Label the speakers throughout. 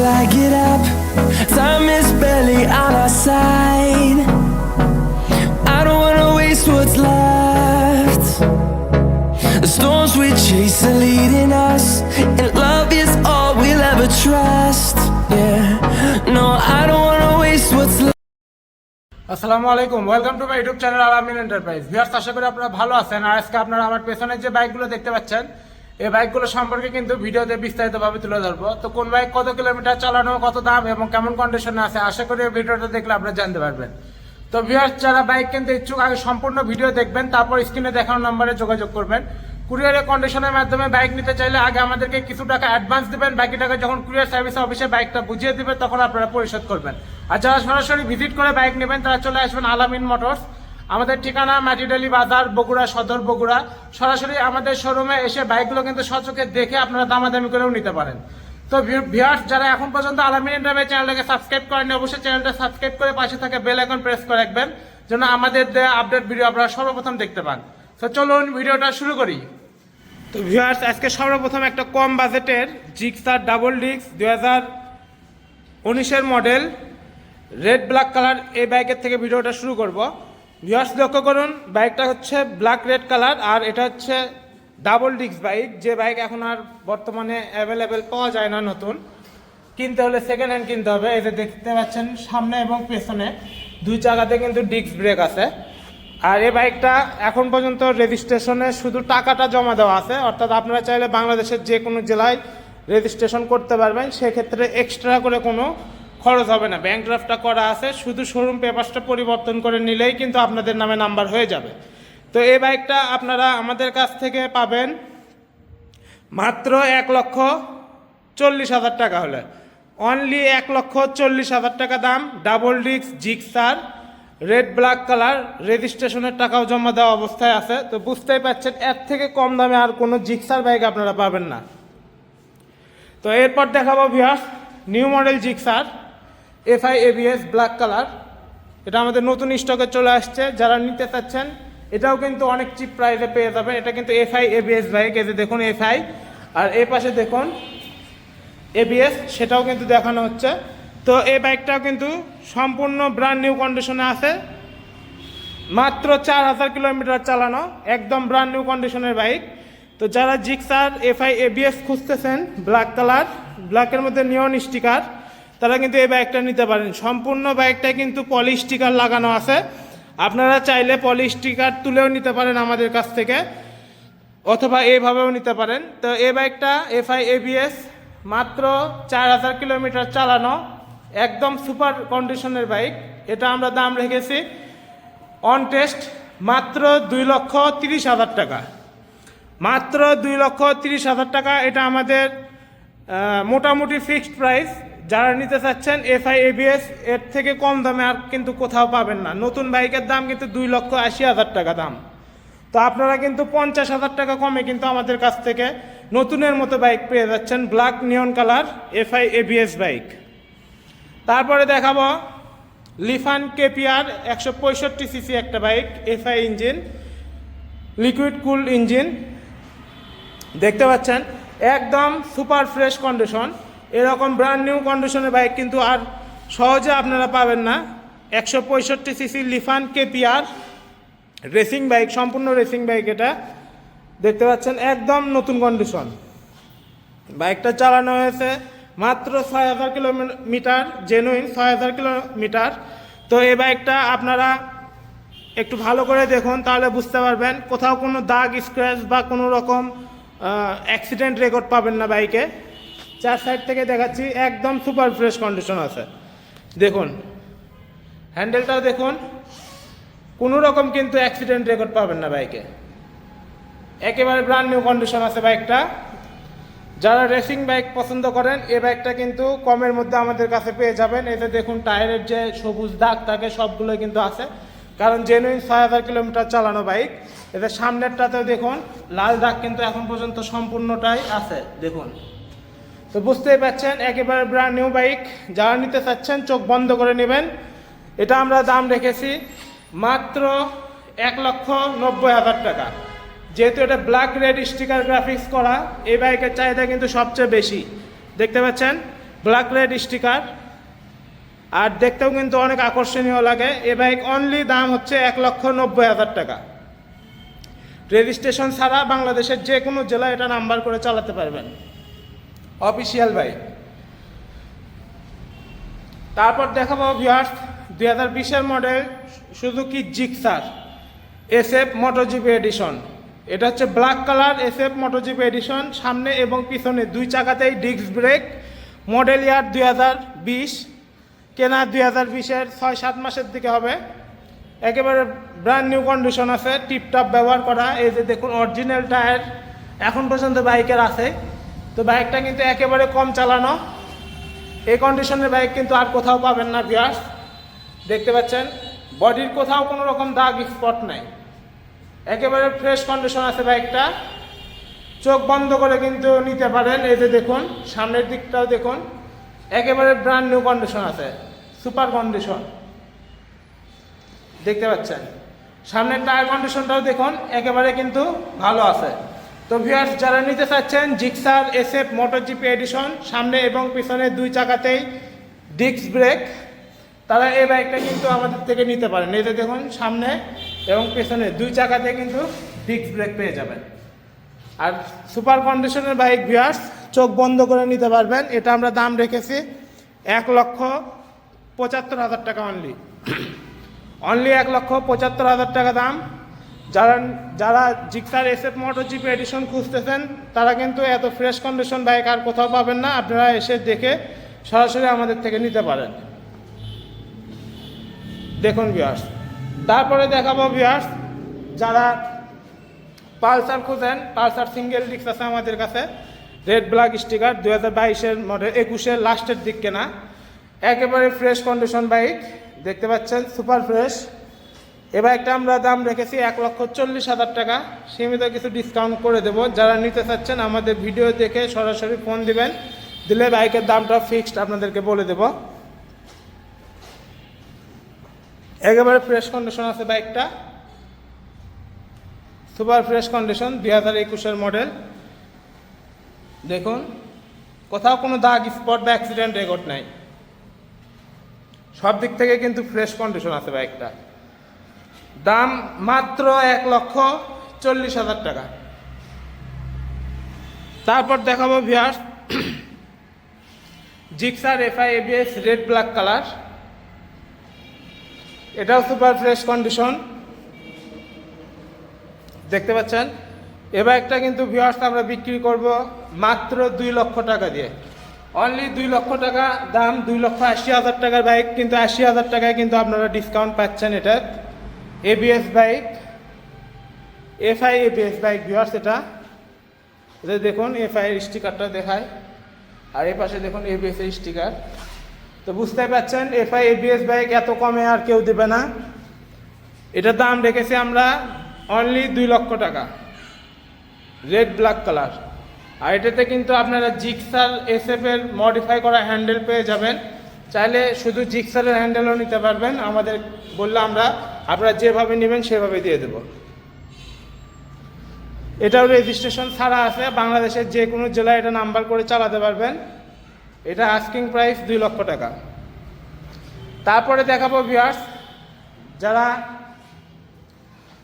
Speaker 1: till I get up. Time is barely on our side. I don't wanna waste what's left. The storms we chase are leading us, and love is all we'll ever trust. Yeah, no, I don't wanna waste what's left.
Speaker 2: আসসালামু আলাইকুম welcome to my YouTube channel Alamin enterprise viewers আশা করি আপনারা ভালো আছেন আর আজকে আপনারা আমার পেছনের যে বাইকগুলো দেখতে পাচ্ছেন এই বাইকগুলো সম্পর্কে কিন্তু ভিডিওতে বিস্তারিতভাবে তুলে ধরবো। তো কোন বাইক কত কিলোমিটার চালানো, কত দাম এবং কেমন কন্ডিশনে আছে, আশা করি ভিডিওটা দেখলে আপনারা জানতে পারবেন। তো ভিউয়ার্স যারা বাইক কিনতে ইচ্ছুক, আগে সম্পূর্ণ ভিডিও দেখবেন, তারপর স্ক্রিনে দেখানো নম্বরে যোগাযোগ করবেন। কুরিয়ারের কন্ডিশনের মাধ্যমে বাইক নিতে চাইলে আগে আমাদেরকে কিছু টাকা অ্যাডভান্স দেবেন, বাকি টাকা যখন কুরিয়ার সার্ভিস অফিসে বাইকটা বুঝিয়ে দেবে, তখন আপনারা পরিশোধ করবেন। আর যারা সরাসরি ভিজিট করে বাইক নেবেন, তারা চলে আসবেন আলামিন মোটরস। আমাদের ঠিকানা মাটিডালি বাজার, বগুড়া সদর, বগুড়া। সরাসরি আমাদের শোরুমে এসে বাইকগুলো কিন্তু সচকে দেখে আপনারা দামাদামি করেও নিতে পারেন। তো ভিউয়ার্স যারা এখন পর্যন্ত আলামিন চ্যানেলটাকে সাবস্ক্রাইব করেননি, অবশ্যই চ্যানেলটা সাবস্ক্রাইব করে পাশে থাকা বেল আইকন প্রেস করে রাখবেন, যেন আমাদের আপডেট ভিডিও আপনারা সর্বপ্রথম দেখতে পান। তো চলুন ভিডিওটা শুরু করি। তো ভিউয়ার্স আজকে সর্বপ্রথম একটা কম বাজেটের জিক্সার ডাবল ডিক্স দুই হাজার উনিশের মডেল রেড ব্ল্যাক কালার এই বাইকের থেকে ভিডিওটা শুরু করব। ভিউয়ার্স লক্ষ্য করুন, বাইকটা হচ্ছে ব্ল্যাক রেড কালার আর এটা হচ্ছে ডাবল ডিস্ক বাইক যে বাইক এখন আর বর্তমানে অ্যাভেলেবেল পাওয়া যায় না নতুন। কিনতে হলে সেকেন্ড হ্যান্ড কিনতে হবে। যে দেখতে পাচ্ছেন সামনে এবং পেছনে, দুই চাকাতে কিন্তু ডিস্ক ব্রেক আছে। আর এই বাইকটা এখন পর্যন্ত রেজিস্ট্রেশনে শুধু টাকাটা জমা দেওয়া আছে। অর্থাৎ আপনারা চাইলে বাংলাদেশের যে কোনো জেলায় রেজিস্ট্রেশন করতে পারবেন। সেক্ষেত্রে এক্সট্রা করে কোনো খরচ হবে না। ব্যাংক ড্রাফটটা করা আছে, শুধু শোরুম পেপারসটা পরিবর্তন করে নিলেই কিন্তু আপনাদের নামে নাম্বার হয়ে যাবে। তো এই বাইকটা আপনারা আমাদের কাছ থেকে পাবেন মাত্র এক লক্ষ চল্লিশ হাজার টাকা হলে। অনলি এক লক্ষ চল্লিশ হাজার টাকা দাম double disc Gixxer red black colour রেজিস্ট্রেশনের টাকাও জমা দেওয়া অবস্থায় আছে। তো বুঝতেই পারছেন, এর থেকে কম দামে আর কোনো জিক্সার বাইক আপনারা পাবেন না। তো এরপর দেখাবো viewers new model Gixxer FI ABS black colour এটা আমাদের নতুন স্টকে চলে আসছে। যারা নিতে চাচ্ছেন, এটাও কিন্তু অনেক চিপ প্রাইসে পেয়ে যাবেন। এটা কিন্তু এফআই এবিএস বাইক এই যে দেখুন এফআই আর এই পাশে দেখুন এবিএস সেটাও কিন্তু দেখানো হচ্ছে। তো এই বাইকটাও কিন্তু সম্পূর্ণ ব্র্যান্ড নিউ কন্ডিশনে আছে। মাত্র চার হাজার কিলোমিটার চালানো, একদম ব্র্যান্ড নিউ কন্ডিশনের বাইক তো যারা জিক্সার এফআই এবিএস খুঁজতেছেন ব্ল্যাক কালার ব্ল্যাকের মধ্যে নিয়ন স্টিকার তারা কিন্তু এই বাইকটা নিতে পারেন। সম্পূর্ণ বাইকটা কিন্তু পলি স্টিকার লাগানো আছে। আপনারা চাইলে পলি স্টিকার তুলেও নিতে পারেন আমাদের কাছ থেকে, অথবা এইভাবেও নিতে পারেন। তো এই বাইকটা এফআই এবিএস মাত্র চার হাজার কিলোমিটার চালানো, একদম সুপার কন্ডিশনের বাইক এটা আমরা দাম রেখেছি অন টেস্ট মাত্র দুই লক্ষ তিরিশ হাজার টাকা। মাত্র দুই লক্ষ তিরিশ হাজার টাকা, এটা আমাদের মোটামুটি ফিক্সড প্রাইস যারা নিতে চাচ্ছেন এফআই এবিএস এর থেকে কম দামে আর কিন্তু কোথাও পাবেন না। নতুন বাইকের দাম কিন্তু দুই লক্ষ আশি হাজার টাকা দাম। তো আপনারা কিন্তু পঞ্চাশ হাজার টাকা কমে কিন্তু আমাদের কাছ থেকে নতুনের মতো বাইক পেয়ে যাচ্ছেন black neon colour FI ABS bike. তারপরে দেখাবো লিফান কেপিআর একশো পঁয়ষট্টি সিসি একটা bike, FI engine, liquid cool engine. দেখতে পাচ্ছেন, একদম সুপার ফ্রেশ কন্ডিশন। এরকম ব্র্যান্ড নিউ কন্ডিশনের বাইক কিন্তু আর সহজে আপনারা পাবেন না। একশো পঁয়ষট্টি CC Lifan KPR racing bike সম্পূর্ণ রেসিং বাইক এটা। দেখতে পাচ্ছেন, একদম নতুন কন্ডিশন বাইকটা চালানো হয়েছে মাত্র ছয় হাজার কিলোমিটার জেনুইন ছয় হাজার কিলোমিটার। তো এই বাইকটা আপনারা একটু ভালো করে দেখুন, তাহলে বুঝতে পারবেন, কোথাও কোনো দাগ স্ক্র্যাচ বা কোনো রকম অ্যাক্সিডেন্ট রেকর্ড পাবেন না বাইকে চার সাইড থেকে দেখাচ্ছি, একদম সুপার ফ্রেশ কন্ডিশন আছে। দেখুন হ্যান্ডেলটাও দেখুন, কোনো রকম কিন্তু অ্যাক্সিডেন্ট রেকর্ড পাবেন না বাইকে একেবারে ব্র্যান্ড নিউ কন্ডিশন আছে বাইকটা যারা রেসিং বাইক পছন্দ করেন এই বাইকটা কিন্তু কমের মধ্যে আমাদের কাছে পেয়ে যাবেন। এতে দেখুন, টায়ারের যে সবুজ দাগ থাকে সবগুলো কিন্তু আছে। কারণ জেনুইন ছয় হাজার কিলোমিটার চালানো বাইক এতে সামনেরটাতেও দেখুন, লাল দাগ কিন্তু এখন পর্যন্ত সম্পূর্ণটাই আছে। দেখুন। তো বুঝতেই পারছেন একেবারে ব্র্যান্ড নিউ বাইক যারা নিতে চাচ্ছেন, চোখ বন্ধ করে নেবেন। এটা আমরা দাম রেখেছি মাত্র এক লক্ষ নব্বই হাজার টাকা। যেহেতু এটা ব্ল্যাক রেড স্টিকার গ্রাফিক্স করা, এই বাইকের চাহিদা কিন্তু সবচেয়ে বেশি। দেখতে পাচ্ছেন ব্ল্যাক রেড স্টিকার আর দেখতেও কিন্তু অনেক আকর্ষণীয় লাগে এ বাইক অনলি দাম হচ্ছে এক লক্ষ নব্বই হাজার টাকা। রেজিস্ট্রেশন ছাড়া বাংলাদেশের যে কোনো জেলায় এটা নাম্বার করে চালাতে পারবেন। অফিসিয়াল বাইক তারপর দেখাবো ভিউয়ার্স দুই হাজার বিশের model Suzuki Gixxer S F MotoGP edition এটা হচ্ছে black colour S F MotoGP edition সামনে এবং পিছনে দুই চাকাতেই ডিস্ক ব্রেক মডেল ইয়ার দুই হাজার বিশ, কেনা দুই হাজার বিশের ছয় সাত মাসের দিকে হবে। একেবারে ব্র্যান্ড নিউ কন্ডিশন আছে টিপটপ ব্যবহার করা, এই যে দেখুন অরিজিনাল টায়ার এখন পর্যন্ত বাইকের আছে। তো বাইকটা কিন্তু একেবারে কম চালানো। এই কন্ডিশনের বাইক কিন্তু আর কোথাও পাবেন না বিয়াস দেখতে পাচ্ছেন? বডির কোথাও কোনো রকম দাগ স্পট নাই। একেবারে ফ্রেশ কন্ডিশন আছে বাইকটা চোখ বন্ধ করে কিন্তু নিতে পারেন। এই যে দেখুন, সামনের দিকটাও দেখুন, একেবারে ব্র্যান্ড নিউ কন্ডিশন আছে। সুপার কন্ডিশন দেখতে পাচ্ছেন? সামনের টায়ার কন্ডিশনটাও দেখুন, একেবারে কিন্তু ভালো আছে। তো ভিউয়ার্স যারা নিতে চাচ্ছেন Gixxer S F motor GP edition সামনে এবং পিছনে দুই চাকাতেই ডিস্ক ব্রেক তারা এই বাইকটা কিন্তু আমাদের থেকে নিতে পারেন। এই দেখুন, সামনে এবং পেছনে দুই চাকাতে কিন্তু ডিস্ক ব্রেক পেয়ে যাবেন। আর সুপার কন্ডিশনের বাইক ভিউয়ার্স চোখ বন্ধ করে নিতে পারবেন। এটা আমরা দাম রেখেছি এক লক্ষ পঁচাত্তর হাজার টাকা অনলি অনলি এক লক্ষ পঁচাত্তর হাজার টাকা দাম। যারা যারা Gixxer SF motor GP edition খুঁজতেছেন, তারা কিন্তু এত ফ্রেশ কন্ডিশন বাইক আর কোথাও পাবেন না। আপনারা এসে দেখে সরাসরি আমাদের থেকে নিতে পারেন। দেখুন বিয়ার্স তারপরে দেখাবো বিয়ার্স যারা পালসার খুঁজেন, পালসার সিঙ্গেল ডিস্ক আছে আমাদের কাছে। রেড ব্ল্যাক স্টিকার দু হাজার বাইশের মডেল একুশের লাস্টের দিক কেনা। একেবারে ফ্রেশ কন্ডিশন বাইক দেখতে পাচ্ছেন সুপার ফ্রেশ এ বাইকটা আমরা দাম রেখেছি এক লক্ষ চল্লিশ হাজার টাকা। সীমিত কিছু ডিসকাউন্ট করে দেব। যারা নিতে চাচ্ছেন, আমাদের ভিডিও দেখে সরাসরি ফোন দিবেন। দিলে বাইকের দামটা ফিক্সড আপনাদেরকে বলে দেব। একেবারে ফ্রেশ কন্ডিশন আছে বাইকটা। সুপার ফ্রেশ কন্ডিশন দুই হাজার একুশের মডেল দেখুন, কোথাও কোনো দাগ স্পট বা অ্যাক্সিডেন্ট রেকর্ড নাই। সব দিক থেকে কিন্তু ফ্রেশ কন্ডিশন আছে বাইকটা। দাম মাত্র এক লক্ষ চল্লিশ হাজার টাকা। তারপর দেখাবো viewers Gixxer FI ABS red black colour এটাও সুপার ফ্রেশ কন্ডিশন দেখতে পাচ্ছেন? এ বাইকটা কিন্তু ভিউয়ার্স আমরা বিক্রি করব মাত্র দুই লক্ষ টাকা দিয়ে। অনলি দুই লক্ষ টাকা, দাম দুই লক্ষ আশি হাজার টাকার বাইক কিন্তু আশি হাজার টাকায় কিন্তু আপনারা ডিসকাউন্ট পাচ্ছেন এটা ABS bike FI ABS bike viewers এটা এটা দেখুন এফআই এর স্টিকারটা দেখায়, আর এই পাশে দেখুন এবিএস এর স্টিকার তো বুঝতে পারছেন এফআই এবিএস বাইক এত কমে আর কেউ দেবে না। এটার দাম রেখেছি আমরা অনলি দুই লক্ষ টাকা। রেড ব্ল্যাক কালার আর এটাতে কিন্তু আপনারা জিক্সার এসএফ এর মডিফাই করা হ্যান্ডেল পেয়ে যাবেন। চাইলে শুধু জিক্সারের হ্যান্ডেলও নিতে পারবেন। আমাদের বললে আমরা আপনারা যেভাবে নেবেন সেভাবে দিয়ে দেব। এটাও রেজিস্ট্রেশন ছাড়া আছে। বাংলাদেশের যে কোনো জেলায় এটা নাম্বার করে চালাতে পারবেন। এটা আস্কিং প্রাইস দুই লক্ষ টাকা। তারপরে দেখাবো ভিউয়ার্স যারা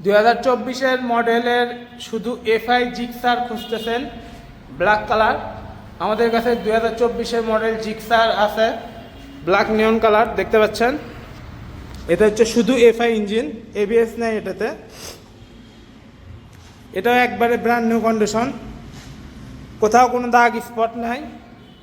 Speaker 2: দু হাজার চব্বিশের মডেলের শুধু এফআই জিক্সার খুঁজতেছেন ব্ল্যাক কালার আমাদের কাছে দু হাজার চব্বিশের মডেল জিক্সার আছে। ব্ল্যাক নিয়ন কালার, দেখতে পাচ্ছেন? এটা হচ্ছে শুধু এফআই ইঞ্জিন, এবিএস নেই এটাতে। এটাও একবারে ব্র্যান্ড নিউ কন্ডিশন কোথাও কোনো দাগ স্পট নাই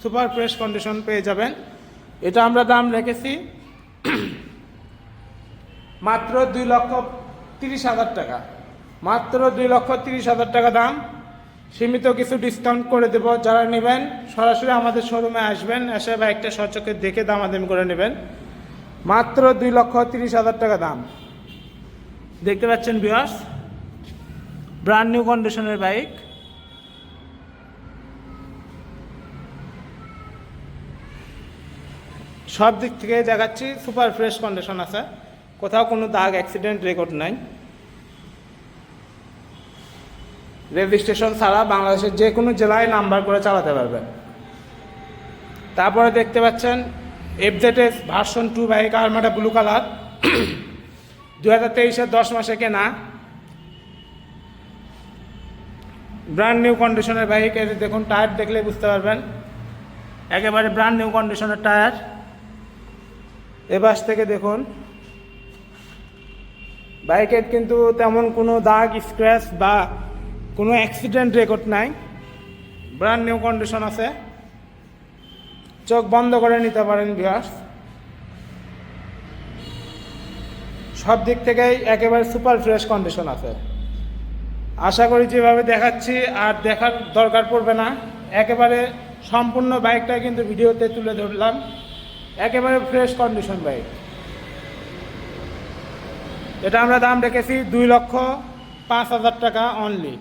Speaker 2: সুপার ফ্রেশ কন্ডিশন পেয়ে যাবেন। এটা আমরা দাম রেখেছি মাত্র দুই লক্ষ তিরিশ হাজার টাকা। মাত্র দুই লক্ষ তিরিশ হাজার টাকা দাম। সীমিত কিছু ডিসকাউন্ট করে দেব। যারা নেবেন, সরাসরি আমাদের শোরুমে আসবেন। এসে বাইকটা সচকে দেখে দামাদামি করে নেবেন। মাত্র দুই লক্ষ তিরিশ হাজার টাকা দাম। দেখতে পাচ্ছেন বিয়াস ব্রান্ড নিউ কন্ডিশনের বাইক সব দিক থেকে দেখাচ্ছি সুপার ফ্রেশ কন্ডিশন আছে। কোথাও কোনো দাগ অ্যাক্সিডেন্ট রেকর্ড নাই। রেজিস্ট্রেশন ছাড়া বাংলাদেশের যে কোনো জেলায় নাম্বার করে চালাতে পারবেন। তারপরে দেখতে পাচ্ছেন FZS version two bike Armada blue colour দু হাজার তেইশের দশ মাসে কেনা। ব্র্যান্ড নিউ কন্ডিশনের বাইক যে দেখুন টায়ার দেখলে বুঝতে পারবেন। একেবারে ব্র্যান্ড নিউ কন্ডিশনের টায়ার এ বাস থেকে দেখুন, বাইকের কিন্তু তেমন কোনো দাগ স্ক্র্যাচ বা কোনো অ্যাক্সিডেন্ট রেকর্ড নাই। ব্র্যান্ড নিউ কন্ডিশন আছে। চোখ বন্ধ করে নিতে পারেন ভিউয়ার্স সব দিক থেকেই একেবারে সুপার ফ্রেশ কন্ডিশন আছে। আশা করি যেভাবে দেখাচ্ছি আর দেখার দরকার পড়বে না। একেবারে সম্পূর্ণ বাইকটা কিন্তু ভিডিওতে তুলে ধরলাম। একেবারে ফ্রেশ কন্ডিশন বাইক এটা আমরা দাম রেখেছি দুই লক্ষ পাঁচ হাজার টাকা অনলি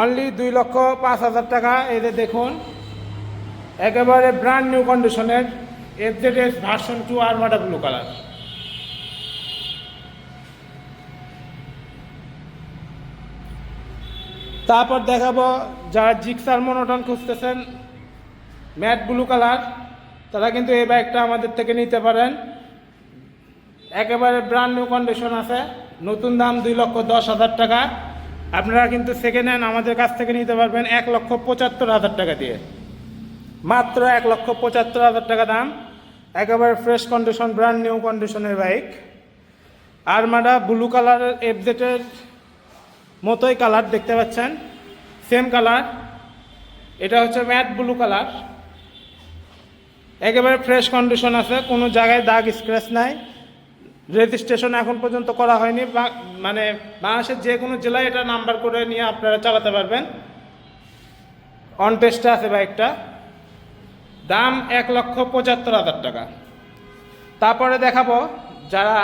Speaker 2: অনলি দুই লক্ষ পাঁচ হাজার টাকা এদের দেখুন, একেবারে ব্র্যান্ড নিউ কন্ডিশনের FZS version two Armada blue colour তারপর দেখাবো যারা জিক্সার মনোটন খুঁজতেছেন ম্যাট ব্লু কালার তারা কিন্তু এই বাইকটা আমাদের থেকে নিতে পারেন। একেবারে ব্র্যান্ড নিউ কন্ডিশন আছে, নতুন দাম দুই লক্ষ দশ হাজার টাকা। আপনারা কিন্তু সেকেন্ড হ্যান্ড আমাদের কাছ থেকে নিতে পারবেন এক লক্ষ পঁচাত্তর হাজার টাকা দিয়ে। মাত্র এক লক্ষ পঁচাত্তর হাজার টাকা দাম। একেবারে ফ্রেশ কন্ডিশন ব্র্যান্ড নিউ কন্ডিশনের বাইক আরমাডা ব্লু কালারের এফজেটের মতোই কালার দেখতে পাচ্ছেন। সেম কালার এটা হচ্ছে ম্যাট ব্লু কালার একেবারে ফ্রেশ কন্ডিশন আছে, কোনো জায়গায় দাগ স্ক্র্যাচ নাই। রেজিস্ট্রেশন এখন পর্যন্ত করা হয়নি মানে বাংলাদেশের যে কোনো জেলায় এটা নাম্বার করে নিয়ে আপনারা চালাতে পারবেন। অন টেস্টে আছে বাইকটা দাম এক লক্ষ পঁচাত্তর হাজার টাকা। তারপরে দেখাবো যারা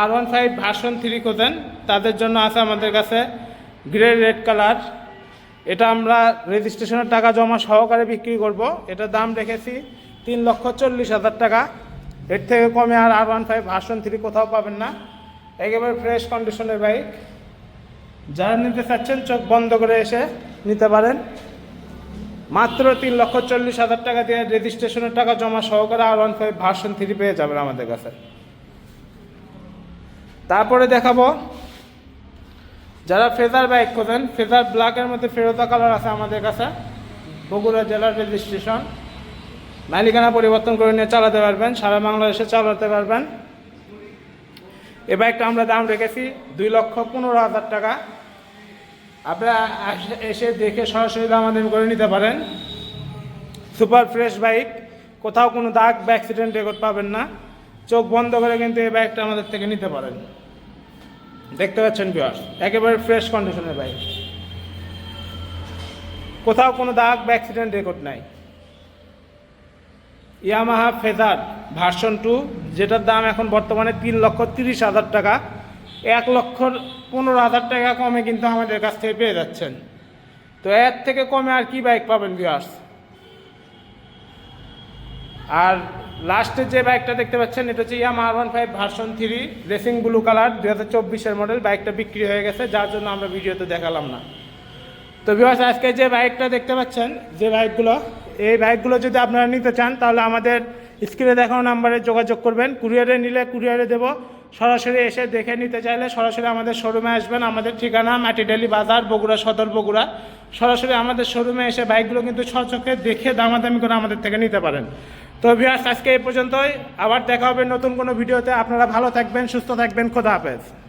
Speaker 2: R one five version three খোঁজেন, তাদের জন্য আছে আমাদের কাছে গ্রে রেড কালার এটা আমরা রেজিস্ট্রেশনের টাকা জমা সহকারে বিক্রি করব। এটা দাম রেখেছি তিন লক্ষ চল্লিশ হাজার টাকা। এর থেকে কমে আর R one five version three কোথাও পাবেন না। একেবারে ফ্রেশ কন্ডিশনের বাইক যারা নিতে চাচ্ছেন, চোখ বন্ধ করে এসে নিতে পারেন। মাত্র তিন লক্ষ চল্লিশ হাজার টাকা দিয়ে রেজিস্ট্রেশনের টাকা জমা সহকারে R one five version three পেয়ে যাবেন আমাদের কাছে। তারপরে দেখাবো, যারা ফেজার বাইক খোঁজেন ফেজার ব্ল্যাকের মধ্যে ফেরোতা কালার আছে আমাদের কাছে। বগুড়া জেলার রেজিস্ট্রেশন মালিকানা পরিবর্তন করে নিয়ে চালাতে পারবেন, সারা বাংলাদেশে চালাতে পারবেন। এ বাইকটা আমরা দাম রেখেছি দুই লক্ষ পনেরো হাজার টাকা। আপনারা এসে দেখে সরাসরি দাম দামাদামি করে নিতে পারেন। সুপার ফ্রেশ বাইক, কোথাও কোনো দাগ বা অ্যাক্সিডেন্ট রেকর্ড পাবেন না। চোখ বন্ধ করে কিন্তু এই বাইকটা আমাদের থেকে নিতে পারেন। দেখতে পাচ্ছেন বিয়ার একেবারে ফ্রেশ কন্ডিশনের বাইক। কোথাও কোনো দাগ বা অ্যাক্সিডেন্ট রেকর্ড নাই। ইয়ামাহা ফেজার ভার্সন টু যেটার দাম এখন বর্তমানে তিন লক্ষ তিরিশ হাজার টাকা। এক লক্ষ পনেরো হাজার টাকা কমে কিন্তু আমাদের কাছ থেকে পেয়ে যাচ্ছেন। তো এর থেকে কমে আর কি বাইক পাবেন ভিউয়ার্স আর লাস্টে যে বাইকটা দেখতে পাচ্ছেন, এটা হচ্ছে Yamaha R one five version three racing blue colour দু হাজার চব্বিশের মডেল বাইকটা বিক্রি হয়ে গেছে, যার জন্য আমরা ভিডিওতে দেখালাম না। তো ভিউয়ার্স আজকে যে বাইকটা দেখতে পাচ্ছেন, যে বাইকগুলো এই বাইকগুলো যদি আপনারা নিতে চান, তাহলে আমাদের স্ক্রিনে দেখানো নাম্বারে যোগাযোগ করবেন। কুরিয়ারে নিলে কুরিয়ারে দেবো। সরাসরি এসে দেখে নিতে চাইলে সরাসরি আমাদের শোরুমে আসবেন। আমাদের ঠিকানা মাটিডালি বাজার, বগুড়া সদর, বগুড়া। সরাসরি আমাদের শোরুমে এসে বাইকগুলো কিন্তু সচক্ষে দেখে দামাদামি করে আমাদের থেকে নিতে পারেন। তো ভিউয়ার্স, আজকে এই পর্যন্তই। আবার দেখা হবে নতুন কোনো ভিডিওতে। আপনারা ভালো থাকবেন, সুস্থ থাকবেন। খোদা হাফেজ।